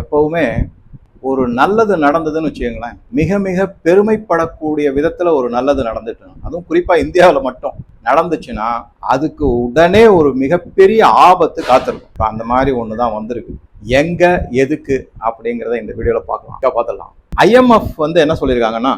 எப்பவுமே ஒரு நல்லது நடந்ததுன்னு வச்சுக்கோங்களேன் மிக மிக பெருமைப்படக்கூடிய விதத்தில் ஒரு நல்லது நடந்துட்டு அதுவும் குறிப்பாக இந்தியாவில் மட்டும் நடந்துச்சுன்னா அதுக்கு உடனே ஒரு மிகப்பெரிய ஆபத்து காத்திருக்கும். இப்போ அந்த மாதிரி ஒன்று தான் வந்திருக்கு. எங்கே எதுக்கு அப்படிங்கிறத இந்த வீடியோவில் பார்க்கலாம். பார்த்துடலாம். ஐஎம்எஃப் வந்து என்ன சொல்லியிருக்காங்கன்னா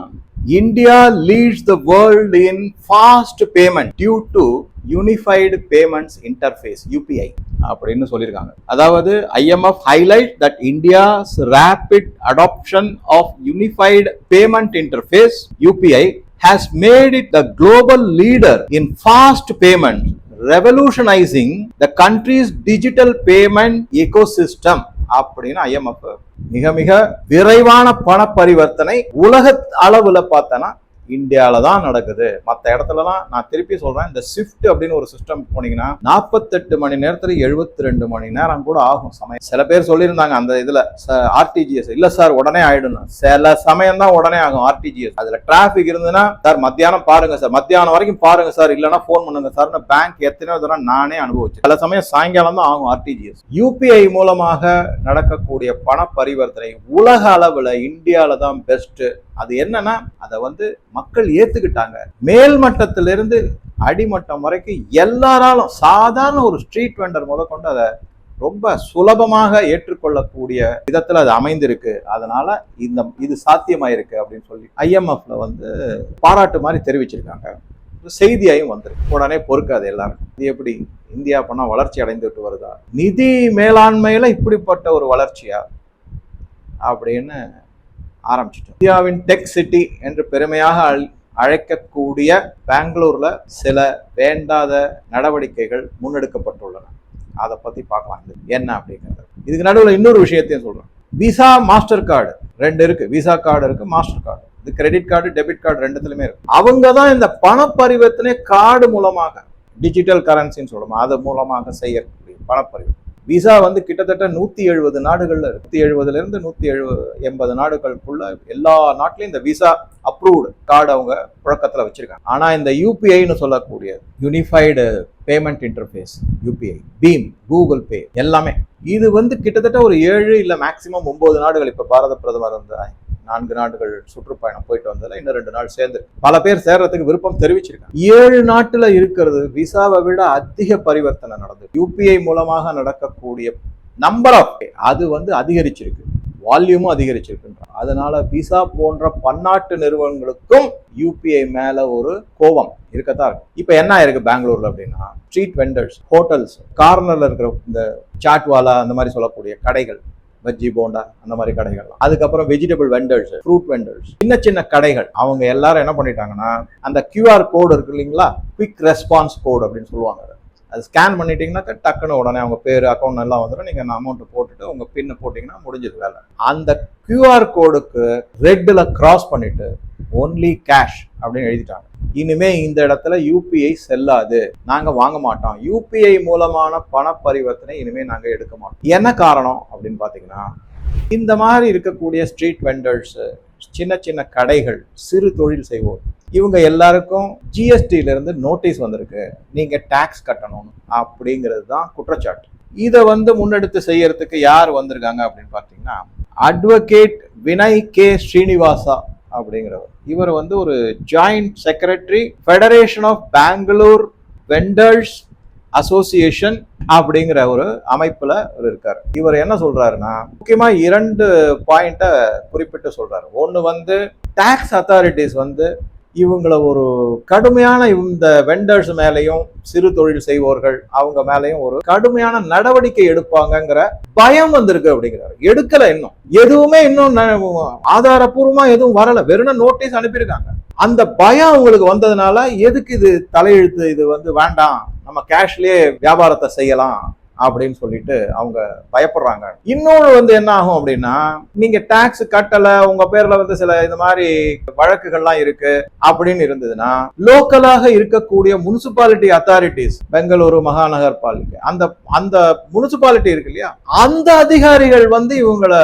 India leads the world in fast payment due to unified payments interface UPI அப்படின்னு சொல்லியிருக்காங்க. அதாவது IMF highlight that India's rapid adoption of unified payment interface UPI has made it the global leader in fast payment revolutionising the country's digital payment ecosystem அப்படின்னு IMF மிக மிக விரைவான பண பரிவர்த்தனை உலக அளவுல பார்த்தோன்னா இந்தியாவில தான் நடக்குது. மற்ற இடத்துலலாம் நான் திருப்பி சொல்கிறேன் இந்த ஷிஃப்ட் அப்படின்னு ஒரு சிஸ்டம் போனீங்கன்னா நாற்பத்தெட்டு மணி நேரத்தில் எழுபத்தி ரெண்டு மணி நேரம் கூட ஆகும். சமயம் சில பேர் சொல்லியிருந்தாங்க அந்த இதில் ஆர்டிஜிஎஸ் இல்லை சார் உடனே ஆயிடும் சில சமயம் தான் உடனே ஆகும் ஆர்டிஜிஎஸ் அதில் டிராஃபிக் இருந்ததுன்னா சார் மத்தியானம் பாருங்க சார். மத்தியானம் வரைக்கும் பாருங்க சார். இல்லைன்னா ஃபோன் பண்ணுங்க சார்னு பேங்க் எத்தனையோ தடவை நானே அனுபவிச்சேன். சில சமயம் சாயங்காலம் தான் ஆகும் ஆர்டிஜிஎஸ் யூபிஐ மூலமாக நடக்கக்கூடிய பண பரிவர்த்தனை உலக அளவில் இந்தியாவில தான் பெஸ்ட்டு அது என்னன்னா அதை வந்து மக்கள் ஏத்துக்கிட்டாங்க. மேல்மட்டத்திலிருந்து அடிமட்டம் வரைக்கும் எல்லாராலும் சாதாரண ஒரு ஸ்ட்ரீட் வெண்டர் முதற்கொண்டு அதை ரொம்ப சுலபமாக ஏற்றுக்கொள்ளக்கூடிய விதத்தில் அது அமைந்திருக்கு. அதனால இந்த இது சாத்தியமாயிருக்கு அப்படின்னு சொல்லி ஐஎம்எஃப்ல வந்து பாராட்டு மாதிரி தெரிவிச்சிருக்காங்க. செய்தியாயும் வந்திருக்கு. உடனே பொறுக்காது எல்லாரும் இது எப்படி இந்தியா பண்ணா வளர்ச்சி அடைந்துட்டு வருதா? நிதி மேலாண்மையில இப்படிப்பட்ட ஒரு வளர்ச்சியா? அப்படின்னு ஆரம்பிச்சிட்டோம். இந்தியாவின் டெக் சிட்டி என்று பெருமையாக அழைக்கக்கூடிய பெங்களூர்ல சில வேண்டாத நடவடிக்கைகள் முன்னெடுக்கப்பட்டுள்ளன. அதை பத்தி பார்க்கலாம். இது என்ன அப்படிங்கிறது. இதுக்கு நடுவில் இன்னொரு விஷயத்தையும் சொல்றேன். விசா மாஸ்டர் கார்டு ரெண்டு இருக்கு. விசா கார்டு இருக்கு மாஸ்டர் கார்டு இது கிரெடிட் கார்டு டெபிட் கார்டு ரெண்டுத்துலயுமே இருக்கு. அவங்க தான் இந்த பண பரிவர்த்தனை கார்டு மூலமாக டிஜிட்டல் கரன்சின்னு சொல்லுவோம். அது மூலமாக செய்யக்கூடிய பண பரிவர்த்தனை விசா வந்து கிட்டத்தட்ட நூத்தி எழுபது நாடுகள்ல நூற்றி நூத்தி எழுபதுல இருந்து நூத்தி எழுபது எண்பது நாடுகளுக்குள்ள எல்லா நாட்டிலையும் இந்த விசா அப்ரூவ்டு கார்டு அவங்க புழக்கத்துல வச்சிருக்காங்க. ஆனா இந்த யூபிஐன்னு சொல்லக்கூடிய unified payment interface UPI BHIM Google Pay எல்லாமே. இது வந்து கிட்டத்தட்ட ஒரு ஏழு இல்ல மேக்சிமம் ஒன்பது நாடுகள் இப்ப பாரத பிரதமர் வந்து நான்கு நாடுகள் சுற்றுப்பயணம் போயிட்டு வந்ததுல இன்னும் ரெண்டு நாள் சேர்ந்து பல பேர் சேர்றதுக்கு விருப்பம் தெரிவிச்சிருக்காங்க. ஏழு நாட்டுல இருக்கிறது விசாவை விட அதிக பரிவர்த்தனை நடந்தது. யூபிஐ மூலமாக நடக்கக்கூடிய நம்பர் ஆஃப் அது வந்து அதிகரிச்சிருக்கு. வால்யூமும் அதிகரிச்சிருக்குன்றான் அதனால விசா போன்ற பன்னாட்டு நிறுவனங்களுக்கும் யூபிஐ மேல ஒரு கோபம் இருக்கத்தான் இருக்கு. இப்போ என்ன ஆயிருக்கு பெங்களூர்ல அப்படின்னா ஸ்ட்ரீட் வெண்டர்ஸ் ஹோட்டல்ஸ் கார்னர்ல இருக்கிற இந்த சாட்வாலா அந்த மாதிரி சொல்லக்கூடிய கடைகள் பஜ்ஜி போண்டா அந்த மாதிரி கடைகள் அதுக்கப்புறம் வெஜிடபிள் வெண்டர்ஸ் ஃப்ரூட் வெண்டர்ஸ் சின்ன சின்ன கடைகள். அவங்க எல்லாரும் என்ன பண்ணிட்டாங்கன்னா அந்த கியூஆர் கோடு இருக்கு இல்லைங்களா? குவிக் ரெஸ்பான்ஸ் கோடு அப்படின்னு சொல்லுவாங்க அதை. அது ஸ்கேன் பண்ணிட்டீங்கன்னாக்கா டக்குன்னு உடனே அவங்க பேர் அக்கௌண்ட் எல்லாம் வந்துடும். நீங்கள் அந்த அமௌண்ட் போட்டுட்டு உங்கள் பின்னு போட்டிங்கன்னா முடிஞ்சது வேலை. அந்த கியூஆர் கோடுக்கு ரெட்டில் கிராஸ் பண்ணிவிட்டு ஒன்லி கேஷ் அப்படின்னு எழுதிட்டாங்க. இனிமே இந்த இடத்துல யூபிஐ செல்லாது. நாங்க வாங்க மாட்டோம். யூபிஐ மூலமான பண பரிவர்த்தனை இனிமே நாங்க எடுக்க மாட்டோம். என்ன காரணம் அப்படின்னு பாத்தீங்கன்னா இந்த மாதிரி இருக்கக்கூடிய ஸ்ட்ரீட் வெண்டர்ஸ் சின்ன சின்ன கடைகள் சிறு தொழில் செய்வோர் இவங்க எல்லாருக்கும் ஜிஎஸ்டில இருந்து நோட்டீஸ் வந்திருக்கு. நீங்க டாக்ஸ் கட்டணும் அப்படிங்கிறது தான் குற்றச்சாட்டு. இதை வந்து முன்னெடுத்து செய்யறதுக்கு யார் வந்திருக்காங்க அப்படின்னு பார்த்தீங்கன்னா அட்வொகேட் வினய் கே ஸ்ரீனிவாசா அப்படிங்கிறவர். இவர் வந்து ஒரு joint secretary federation of Bangalore vendors association அப்படிங்கிற ஒரு அமைப்பில் அவர் இருக்கார். இவர் என்ன சொல்றாருன்னா முக்கியமாக இரண்டு பாயிண்ட்டை குறிப்பிட்டு சொல்றாரு. ஒன்று வந்து டேக்ஸ் அத்தாரிட்டிஸ் வந்து இவங்களை ஒரு கடுமையான இந்த வெண்டர்ஸ் மேலேயும் சிறு தொழில் செய்வோர்கள் அவங்க மேலேயும் ஒரு கடுமையான நடவடிக்கை எடுப்பாங்கங்கிற பயம் வந்திருக்கு அப்படிங்கிறாரு. எடுக்கல இன்னும். எதுவுமே இன்னும் ஆதாரபூர்வமா எதுவும் வரல. வெறும் நோட்டீஸ் அனுப்பியிருக்காங்க. அந்த பயம் அவங்களுக்கு வந்ததுனால எதுக்கு இது தலையெழுத்து இது வந்து வேண்டாம். நம்ம கேஷ்லயே வியாபாரத்தை செய்யலாம். அப்படின்னு சொல்லிட்டு அவங்க பயப்படுறாங்க. இன்னொன்று வந்து என்ன ஆகும் அப்படின்னா நீங்க டாக்ஸ் கட்டல உங்க பேர்ல வந்து சில இந்த மாதிரி வழக்குகள்லாம் இருக்கு அப்படின்னு இருந்ததுன்னா லோக்கலாக இருக்கக்கூடிய முனிசிபாலிட்டி அத்தாரிட்டிஸ் பெங்களூரு மகாநகர் பாலிகை அந்த அந்த முனிசிபாலிட்டி இருக்கு இல்லையா? அந்த அதிகாரிகள் வந்து இவங்கள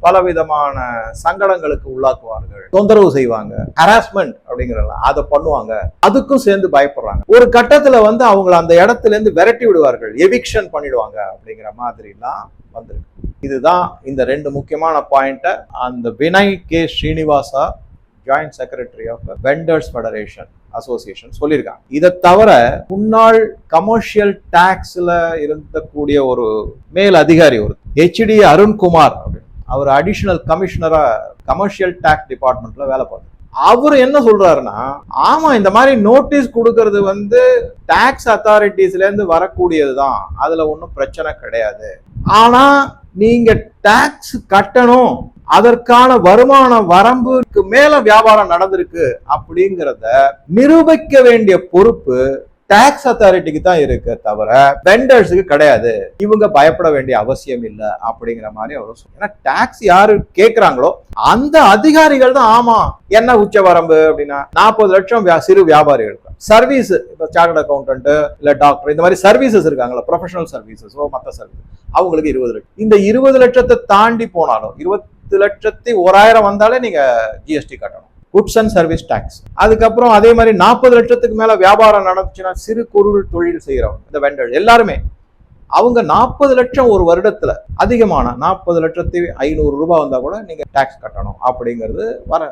பலவிதமான சங்கடங்களுக்கு உள்ளாக்குவார்கள். தொந்தரவு செய்வாங்க. ஹராஸ்மெண்ட் அப்படிங்கிறல அதை பண்ணுவாங்க. அதுக்கும் சேர்ந்து பயப்படுறாங்க. ஒரு கட்டத்துல வந்து அவங்கள அந்த இடத்துல இருந்து விரட்டி விடுவார்கள். எவிக்ஷன் பண்ணிடுவாங்க. அப்படிங்கிற மாதிரிலாம் வந்திருக்கு. இதுதான் இந்த ரெண்டு முக்கியமான பாயிண்ட்டை அந்த Vinay K Srinivasa joint secretary of vendors federation association சொல்லியிருக்காங்க. இதை தவிர முன்னாள் கமர்ஷியல் டாக்ஸ்ல இருந்தக்கூடிய ஒரு மேல் அதிகாரி ஒரு ஹெச்டி அருண்குமார் அப்படின்னு. அவர் அடிஷனல் கமிஷனரா கமர்ஷியல் டாக்ஸ் டிபார்ட்மெண்ட்ல வேலை பார்த்தார் அவர் என்ன சொல்றாருன்னா ஆமா இந்த மாதிரி நோட்டீஸ் கொடுக்கறது வந்து டாக்ஸ் அத்தாரிட்டிஸ்ல இருந்து வரக்கூடியது தான் அதுல ஒன்றும் பிரச்சனை கிடையாது. ஆனா நீங்க டாக்ஸ் கட்டணும். அதற்கான வருமான வரம்புக்கு மேல வியாபாரம் நடந்திருக்கு அப்படிங்கிறத நிரூபிக்க வேண்டிய பொறுப்பு டாக்ஸ் அத்தாரிட்டிக்கு தான் இருக்கு தவிர வெண்டர்ஸுக்கு கிடையாது. இவங்க பயப்பட வேண்டிய அவசியம் இல்லை அப்படிங்கிற மாதிரி அவர் ஏன்னா டாக்ஸ் யாரு கேட்கிறாங்களோ அந்த அதிகாரிகள் தான் ஆமா என்ன உச்ச வரம்பு அப்படின்னா நாற்பது லட்சம் சிறு வியாபாரிகளுக்கு. சர்வீஸ் இப்போ சார்ட் அக்கௌண்டன்ட் இல்ல டாக்டர் இந்த மாதிரி சர்வீசஸ் இருக்காங்களா ப்ரொஃபஷனல் சர்வீசஸோ மற்ற சர்வீஸ் அவங்களுக்கு இருபது லட்சம். இந்த இருபது லட்சத்தை தாண்டி போனாலும் இருபத்தி லட்சத்தி ஓராயிரம் வந்தாலே நீங்க ஜிஎஸ்டி கட்டணும். குட்ஸ் அண்ட் சர்வீஸ் டாக்ஸ் அதுக்கப்புறம் அதே மாதிரி நாற்பது லட்சத்துக்கு மேல வியாபாரம் நடந்துச்சுன்னா சிறு குறு தொழில் செய்கிறவங்க இந்த வெண்டர் எல்லாருமே அவங்க நாற்பது லட்சம் ஒரு வருடத்துல அதிகமான நாற்பது லட்சத்தி ஐநூறு ரூபாய் வந்தால் கூட நீங்க டாக்ஸ் கட்டணும் அப்படிங்கிறது வர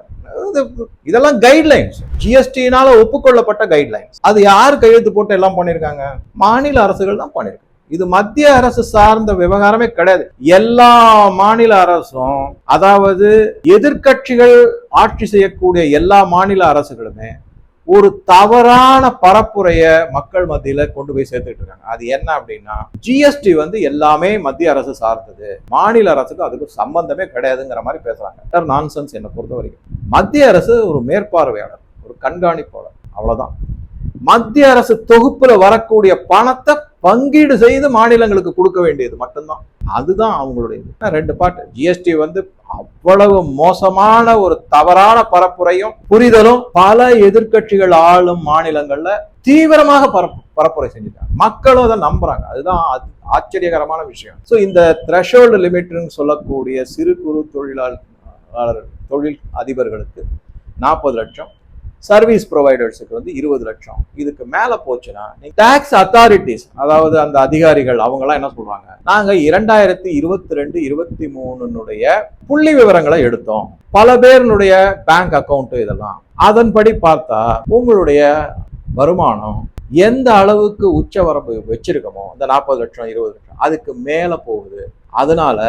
இதெல்லாம் கைட்லைன்ஸ் ஜிஎஸ்டினால ஒப்புக்கொள்ளப்பட்ட கைட்லைன்ஸ் அது யார் கையெழுத்து போட்டு எல்லாம் பண்ணியிருக்காங்க மாநில அரசுகள் தான் பண்ணியிருக்காங்க இது மத்திய அரசு சார்ந்த விவகாரமே கிடையாது. எல்லா மாநில அரசும் அதாவது எதிர்க்கட்சிகள் ஆட்சி செய்யக்கூடிய எல்லா மாநில அரசுகளுமே ஒரு தவறான பரப்புரைய மக்கள் மத்தியில கொண்டு போய் சேர்த்துட்டு இருக்காங்க. அது என்ன அப்படின்னா ஜிஎஸ்டி வந்து எல்லாமே மத்திய அரசு சார்ந்தது. மாநில அரசுக்கு அதுக்கு சம்பந்தமே கிடையாதுங்கிற மாதிரி பேசுறாங்க. நான்சென்ஸ் என்னை பொறுத்த வரைக்கும். மத்திய அரசு ஒரு மேற்பார்வையாளர் ஒரு கண்காணிப்பாளர். அவ்வளவுதான். மத்திய அரசு தொகுப்புல வரக்கூடிய பணத்தை பங்கீடு செய்து மாநிலங்களுக்கு கொடுக்க வேண்டியது மட்டும்தான். அதுதான் அவங்களுடைய ரெண்டு பாட்டு. ஜிஎஸ்டி வந்து அவ்வளவு மோசமான ஒரு தவறான பரப்புரையும் புரிதலும் பல எதிர்க்கட்சிகள் ஆளும் மாநிலங்கள்ல தீவிரமாக பரப்பு பரப்புரை செஞ்சுட்டாங்க மக்களும் அதை நம்புறாங்க. அதுதான் ஆச்சரியகரமான விஷயம். ஸோ இந்த த்ரெஷோல்டு லிமிட்னு சொல்லக்கூடிய சிறு குறு தொழிலாளர் தொழில் அதிபர்களுக்கு நாற்பது லட்சம் சர்வீஸ் ப்ரொவைடர்ஸுக்கு வந்து இருபது லட்சம். இதுக்கு மேலே போச்சுன்னா டேக்ஸ் அத்தாரிட்டிஸ் அதாவது அந்த அதிகாரிகள் அவங்கெல்லாம் என்ன சொல்றாங்க? நாங்கள் இரண்டாயிரத்தி இருபத்தி ரெண்டு இருபத்தி மூணுனுடைய புள்ளி விவரங்களை எடுத்தோம். பல பேருனுடைய பேங்க் அக்கௌண்ட்டு இதெல்லாம். அதன்படி பார்த்தா உங்களுடைய வருமானம் எந்த அளவுக்கு உச்ச வரம்பு வச்சிருக்கோமோ இந்த நாற்பது லட்சம் இருபது லட்சம் அதுக்கு மேலே போகுது. அதனால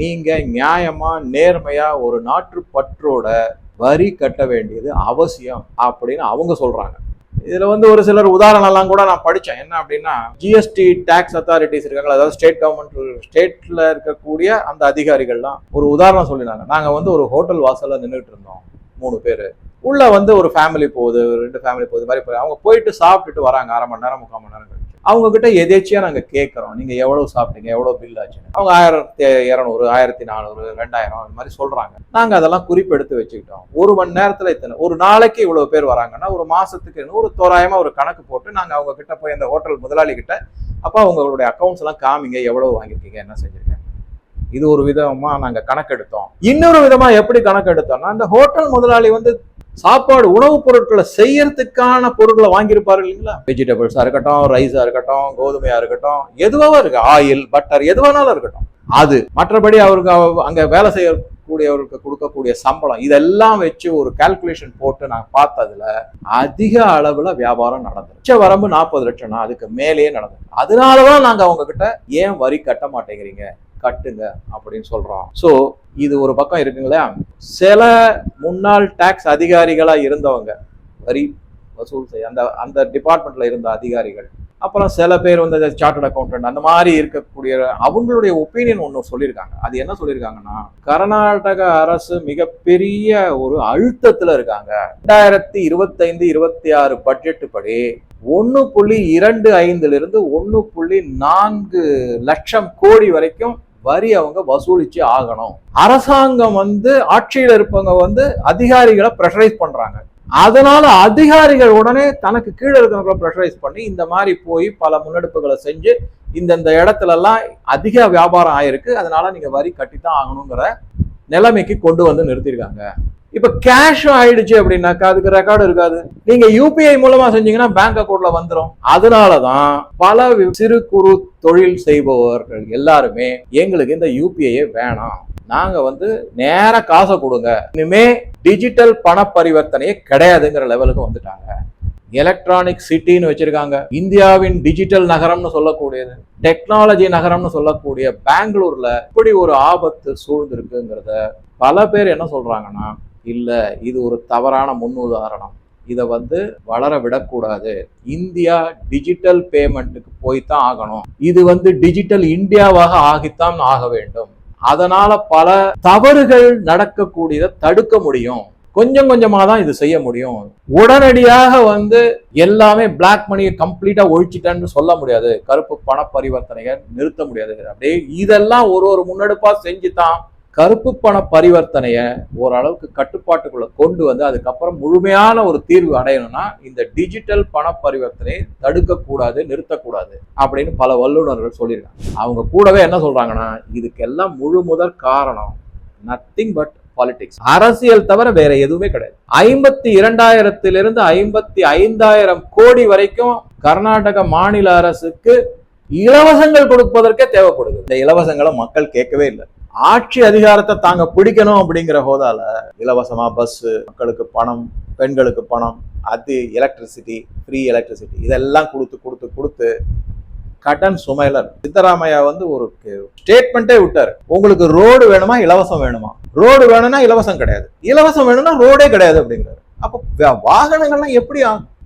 நீங்கள் நியாயமாக நேர்மையாக ஒரு நாற்று பற்றோட வரி கட்ட வேண்டியது அவசியம் அப்படின்னு அவங்க சொல்கிறாங்க இதில் வந்து ஒரு சிலர் உதாரணம்லாம் கூட நான் படித்தேன் என்ன அப்படின்னா ஜிஎஸ்டி டேக்ஸ் அத்தாரிட்டிஸ் இருக்காங்களா? அதாவது ஸ்டேட் கவர்மெண்ட் ஸ்டேட்டில் இருக்கக்கூடிய அந்த அதிகாரிகள்லாம் ஒரு உதாரணம் சொல்லினாங்க நாங்கள் வந்து ஒரு ஹோட்டல் வாசலில் நின்றுட்டு இருந்தோம் மூணு பேர். உள்ளே வந்து ஒரு ஃபேமிலி போகுது ஒரு ரெண்டு ஃபேமிலி போகுது மாதிரி போய் அவங்க போயிட்டு சாப்பிட்டுட்டு வராங்க அரை மணி நேரம் முக்கால் மணி நேரம் அவங்க கிட்ட எதேச்சியா நாங்க கேட்கறோம் நீங்க எவ்வளவு சாப்பிட்டீங்க? எவ்வளவு பில் ஆச்சுன்னு. அவங்க ஆயிரத்தி இரநூறு ஆயிரத்தி நானூறு ரெண்டாயிரம் இந்த மாதிரி சொல்றாங்க. நாங்க அதெல்லாம் குறிப்பெடுத்து வச்சுக்கிட்டோம். ஒரு மணி நேரத்துல இத்தனை ஒரு நாளைக்கு இவ்வளவு பேர் வராங்கன்னா ஒரு மாசத்துக்கு ஒரு தோராயமா ஒரு கணக்கு போட்டு நாங்க அவங்க கிட்ட போய் அந்த ஹோட்டல் முதலாளி கிட்ட அப்ப அவங்களுடைய அக்கௌண்ட்ஸ் எல்லாம் காமிங்க. எவ்வளவு வாங்கியிருக்கீங்க? என்ன செஞ்சிருக்கீங்க? இது ஒரு விதமா நாங்க கணக்கெடுத்தோம். இன்னொரு விதமா எப்படி கணக்கெடுத்தோம்னா அந்த ஹோட்டல் முதலாளி வந்து சாப்பாடு உணவுப் பொருட்களை செய்யறதுக்கான பொருட்களை வாங்கியிருப்பாரு இல்லைங்களா? வெஜிடபிள்ஸா இருக்கட்டும் ரைஸா இருக்கட்டும் கோதுமையா இருக்கட்டும் எதுவாக இருக்கு ஆயில் பட்டர் எதுவானாலும் இருக்கட்டும். அது மற்றபடி அவருக்கு அங்கே அங்க வேலை செய்யக்கூடியவருக்கு கொடுக்கக்கூடிய சம்பளம் இதெல்லாம் வச்சு ஒரு கால்குலேஷன் போட்டு நான் பார்த்ததுல அதிக அளவுல வியாபாரம் நடந்தது. உச்ச வரம்பு நாற்பது லட்சம்னா அதுக்கு மேலேயே நடந்தது. அதனாலதான் நாங்க அவங்க கிட்ட ஏன் வரி கட்ட மாட்டேங்கிறீங்க? கட்டுங்க அப்படின்னு சொல்கிறோம் ஸோ இது ஒரு பக்கம் இருக்குங்களா? சில முன்னாள் டாக்ஸ் அதிகாரிகளாக இருந்தவங்க வரி வசூல் செய்ய அந்த அந்த டிபார்ட்மெண்ட்டில் இருந்த அதிகாரிகள் அப்புறம் சில பேர் வந்து சார்ட்டர்ட் அக்கௌண்டன்ட் அந்த மாதிரி இருக்கக்கூடிய அவங்களுடைய ஒப்பீனியன் ஒன்று சொல்லியிருக்காங்க. அது என்ன சொல்லியிருக்காங்கன்னா கர்நாடக அரசு மிகப்பெரிய ஒரு அழுத்தத்தில் இருக்காங்க. ரெண்டாயிரத்தி இருபத்தைந்து இருபத்தி ஆறு பட்ஜெட்டு படி ஒன்று புள்ளி இரண்டு ஐந்துலேருந்து ஒன்று புள்ளி நான்கு லட்சம் கோடி வரைக்கும் வரி அவங்க வசூலிச்சு ஆகணும். அரசாங்கம் வந்து ஆட்சியில் இருப்பவங்க வந்து அதிகாரிகளை ப்ரெஷரைஸ் பண்றாங்க. அதனால அதிகாரிகள் உடனே தனக்கு கீழே இருக்கிறவங்களை ப்ரெஷரைஸ் பண்ணி இந்த மாதிரி போய் பல முன்னெடுப்புகளை செஞ்சு இந்தந்த இடத்துல எல்லாம் அதிக வியாபாரம் ஆயிருக்கு. அதனால நீங்க வரி கட்டித்தான் ஆகணுங்கிற நிலைமைக்கு கொண்டு வந்து நிறுத்தியிருக்காங்க. இப்போ கேஷும் ஆயிடுச்சு அப்படின்னாக்கா அதுக்கு ரெக்கார்டு இருக்காது. நீங்க யூபிஐ மூலமா செஞ்சீங்கன்னா பேங்க் அக்கௌண்ட்ல வந்துடும் அதனாலதான் பல சிறு குறு தொழில் செய்பவர்கள் எல்லாருமே எங்களுக்கு இந்த யூபிஐயே வேணாம். நாங்க வந்து நேர காசை கொடுங்க. இனிமே டிஜிட்டல் பண பரிவர்த்தனையே கிடையாதுங்கிற லெவலுக்கு வந்துட்டாங்க. எலக்ட்ரானிக் சிட்டின்னு வச்சிருக்காங்க. இந்தியாவின் டிஜிட்டல் நகரம்னு சொல்லக்கூடியது. டெக்னாலஜி நகரம்னு சொல்லக்கூடிய பெங்களூர்ல இப்படி ஒரு ஆபத்து சூழ்ந்திருக்குங்கிறத பல பேர் என்ன சொல்றாங்கன்னா இல்லை இது ஒரு தவறான முன்னுதாரணம். இதை வந்து வளர விடக்கூடாது. இந்தியா டிஜிட்டல் பேமெண்ட்டுக்கு போய்த்தான் ஆகணும். இது வந்து டிஜிட்டல் இந்தியாவாக ஆகித்தான் ஆக வேண்டும். அதனால பல தவறுகள் நடக்கக்கூடியதை தடுக்க முடியும். கொஞ்சம் கொஞ்சமாக தான் இது செய்ய முடியும். உடனடியாக வந்து எல்லாமே பிளாக் மணியை கம்ப்ளீட்டாக ஒழிச்சிட்டேன்னு சொல்ல முடியாது. கருப்பு பண பரிவர்த்தனையை நிறுத்த முடியாது. அப்படியே இதெல்லாம் ஒரு ஒரு முன்னெடுப்பாக செஞ்சு தான் கருப்பு பண பரிவர்த்தனையை ஓரளவுக்கு கட்டுப்பாட்டுக்குள்ள கொண்டு வந்து அதுக்கப்புறம் முழுமையான ஒரு தீர்வு அடையணும்னா இந்த டிஜிட்டல் பண பரிவர்த்தனையை தடுக்கக்கூடாது நிறுத்தக்கூடாது அப்படின்னு பல வல்லுநர்கள் சொல்லியிருக்காங்க. அவங்க கூடவே என்ன சொல்றாங்கன்னா இதுக்கெல்லாம் முழு முதற் காரணம் நத்திங் பட் பாலிடிக்ஸ் அரசியல் தவிர வேற எதுவுமே கிடையாது. ஐம்பத்தி இரண்டாயிரத்திலிருந்து ஐம்பத்தி ஐந்தாயிரம் கோடி வரைக்கும் கர்நாடக மாநில அரசுக்கு இலவசங்கள் கொடுப்பதற்கே தேவைப்படுது. இந்த இலவசங்களை மக்கள் கேட்கவே இல்லை. ஆட்சி அதிகாரத்தை தாங்க பிடிக்கணும் அப்படிங்கிற ஹோதால இலவசமா பஸ் மக்களுக்கு பணம் பெண்களுக்கு பணம் அது எலக்ட்ரிசிட்டி ஃப்ரீ எலக்ட்ரிசிட்டி இதெல்லாம் கொடுத்து கொடுத்து கொடுத்து கடன் சுமையில சித்தராமையா வந்து ஒரு ஸ்டேட்மெண்ட்டே விட்டாரு. உங்களுக்கு ரோடு வேணுமா இலவசம் வேணுமா? ரோடு வேணும்னா இலவசம் கிடையாது. இலவசம் வேணும்னா ரோடே கிடையாது அப்படிங்கிறாரு. அப்போ வாகனங்கள்லாம் எப்படி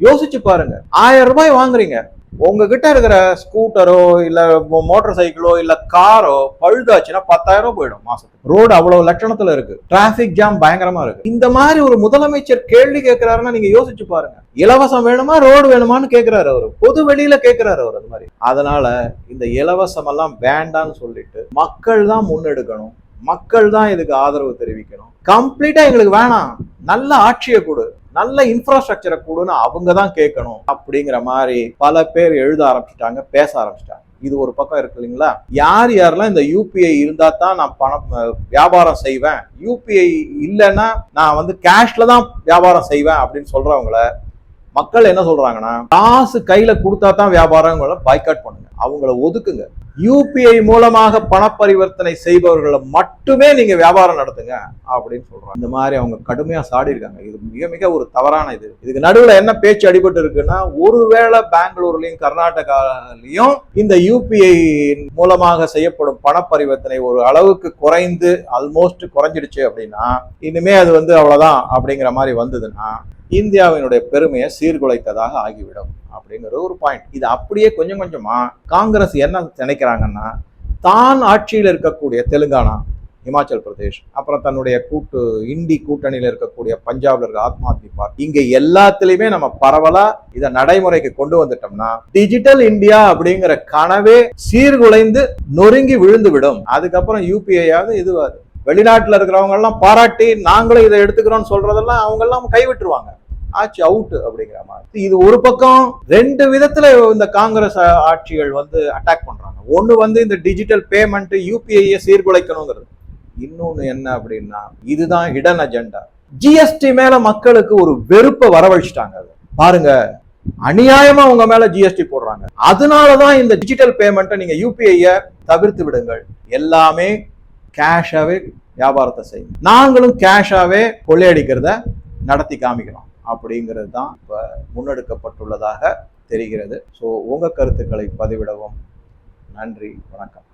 யோசிச்சு பாருங்க. ஆயிரம் ரூபாய் வாங்குறீங்க. உங்ககிட்ட இருக்கிற ஸ்கூட்டரோ இல்லை மோட்டார் சைக்கிளோ இல்லை காரோ பழுதாச்சுன்னா பத்தாயிரம் போயிடும் மாசத்துக்கு. ரோடு அவ்வளவு லட்சணத்துல இருக்கு. டிராபிக் ஜாம் பயங்கரமா இருக்கு. இந்த மாதிரி ஒரு முதலமைச்சர் கேள்வி கேட்கிறாருன்னா நீங்க யோசிச்சு பாருங்க. இலவசம் வேணுமா ரோடு வேணுமான்னு கேட்கிறாரு அவரு. பொது வெளியில கேட்கிறாரு அவர் அது மாதிரி. அதனால இந்த இலவசம் எல்லாம் வேண்டான்னு சொல்லிட்டு மக்கள் தான் முன்னெடுக்கணும். மக்கள் தான் இதுக்கு ஆதரவு தெரிவிக்கணும். கம்ப்ளீட்டா எங்களுக்கு வேணாம். நல்ல ஆட்சியை கொடு. நல்ல இன்ஃப்ராஸ்ட்ரக்சரை கொடுன்னு அவங்க தான் கேட்கணும் அப்படிங்கிற மாதிரி பல பேர் எழுத ஆரம்பிச்சிட்டாங்க பேச ஆரம்பிச்சிட்டாங்க. இது ஒரு பக்கம் இருக்கு இல்லைங்களா? யார் யாரெல்லாம் இந்த யூபிஐ இருந்தா தான் நான் பணம் வியாபாரம் செய்வேன். யூபிஐ இல்லைன்னா நான் வந்து கேஷ்ல தான் வியாபாரம் செய்வேன் அப்படின்னு சொல்றவங்கள மக்கள் என்ன சொல்றாங்கன்னா காசு கையில கொடுத்தா தான் வியாபாரங்களை பாய்காட் பண்ணுங்க. அவங்கள ஒதுக்குங்க. யூபிஐ மூலமாக பண பரிவர்த்தனை செய்பவர்களை மட்டுமே நீங்க வியாபாரம் நடத்துங்க அப்படின்னு சொல்றாங்க. இந்த மாதிரி அவங்க கடுமையா சாடி இருக்காங்க இது மிக மிக ஒரு தவறான இது. இதுக்கு நடுவில் என்ன பேச்சு அடிபட்டு இருக்குன்னா ஒருவேளை பெங்களூர்லயும் கர்நாடகாலையும் இந்த யூபிஐ மூலமாக செய்யப்படும் பண பரிவர்த்தனை ஒரு அளவுக்கு குறைந்து ஆல்மோஸ்ட் குறைஞ்சிடுச்சு அப்படின்னா இனிமே அது வந்து அவ்வளவுதான் அப்படிங்கிற மாதிரி வந்ததுன்னா இந்தியாவினுடைய பெருமையை சீர்குலைத்ததாக ஆகிவிடும் அப்படிங்கிறது ஒரு பாயிண்ட் இது அப்படியே கொஞ்சம் கொஞ்சமா காங்கிரஸ் என்ன நினைக்கிறாங்கன்னா தான் ஆட்சியில் இருக்கக்கூடிய தெலுங்கானா இமாச்சல் பிரதேஷ் அப்புறம் தன்னுடைய கூட்டு இந்தி கூட்டணியில் இருக்கக்கூடிய பஞ்சாப்ல இருக்க ஆத்மா ஆத்மி பார்ட்டி. இங்க எல்லாத்துலயுமே நம்ம பரவலா இதை நடைமுறைக்கு கொண்டு வந்துட்டோம்னா டிஜிட்டல் இந்தியா அப்படிங்கிற கனவே சீர்குலைந்து நொறுங்கி விழுந்து விடும் அதுக்கப்புறம் யூபிஐயாவது இதுவாது. வெளிநாட்டில் இருக்கிறவங்கெல்லாம் பாராட்டி நாங்களும் இதை எடுத்துக்கிறோம்னு சொல்றதெல்லாம் அவங்கெல்லாம் கைவிட்டுருவாங்க. ஆட்சி அவுட் அப்படிங்கிற மாதிரி. இது ஒரு பக்கம் ரெண்டு விதத்துல இந்த காங்கிரஸ் ஆட்சிகள் வந்து அட்டாக் பண்றாங்க. ஒன்று வந்து இந்த டிஜிட்டல் பேமெண்ட் யூபிஐயை சீர்குலைக்கணுங்கிறது. இன்னொன்னு என்ன அப்படின்னா இதுதான் ஹிடன் அஜெண்டா ஜிஎஸ்டி மேல மக்களுக்கு ஒரு வெறுப்பை வரவழைச்சிட்டாங்க அது. பாருங்க அநியாயமா உங்க மேல ஜிஎஸ்டி போடுறாங்க. அதனாலதான் இந்த டிஜிட்டல் பேமெண்ட்டை நீங்க யூபிஐய தவிர்த்து விடுங்கள். எல்லாமே கேஷாகவே வியாபாரத்தை செய்யும் நாங்களும் கேஷாகவே கொள்ளையடிக்கிறத நடத்தி காமிக்கிறோம். அப்படிங்கிறது தான் இப்போ முன்னெடுக்கப்பட்டுள்ளதாக தெரிகிறது. ஸோ உங்கள் கருத்துக்களை பதிவிடவும். நன்றி. வணக்கம்.